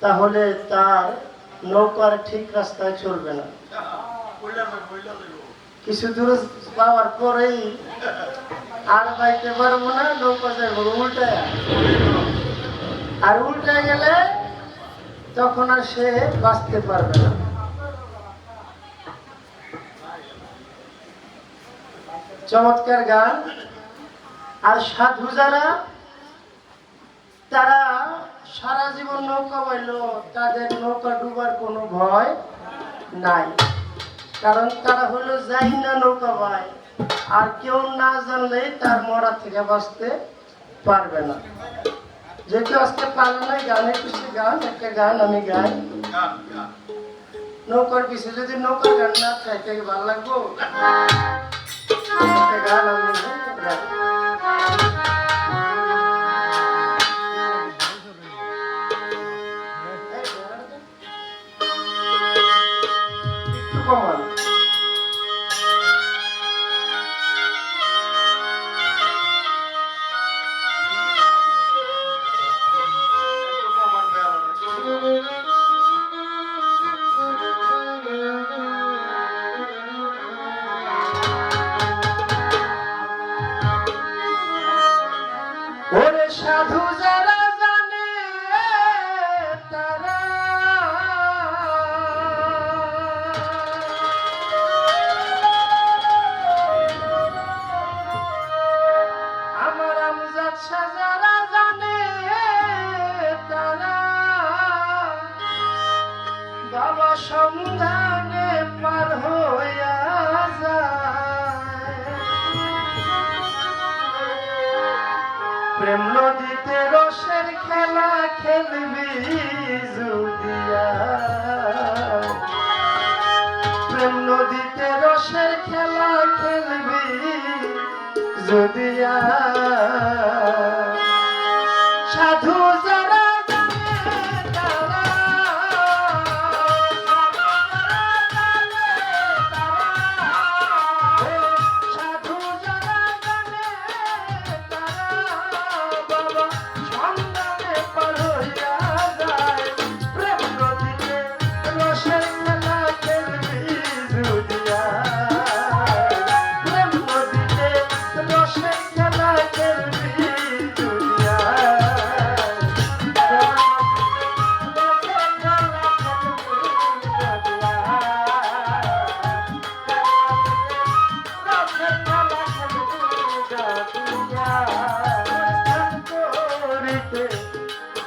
তাহলে তার নৌকার ঠিক রাস্তায় চলবে না। কিছু দূর পাওয়ার পরেই আর বাইতে পারব না, নৌকা যাব উল্টায়। আর উল্টায় গেলে তখন আর সে বাঁচতে পারবে না। চমৎকার গান। আর সাধু যারা, তারা নৌকা বাইল তাদের নৌকা ডুবার কোনো ভয় নাই। কারণ তারা হলো যাই না নৌকা বাই আর কেউ না জানলে তার মরা থেকে বাঁচতে পারবে না। যে কেউ আজকে পারে না গানে কিছু গান, একটা গান আমি গাই। নৌকার পিছিয়ে যদি নৌকার গান না খাইতে ভালো লাগবো? গান আমি গাই। নদীতে রসের খেলা খেলবি জুদিয়া প্রেম নদীতে রসের খেলা খেলবি জুদিয়া সাধু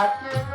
happy.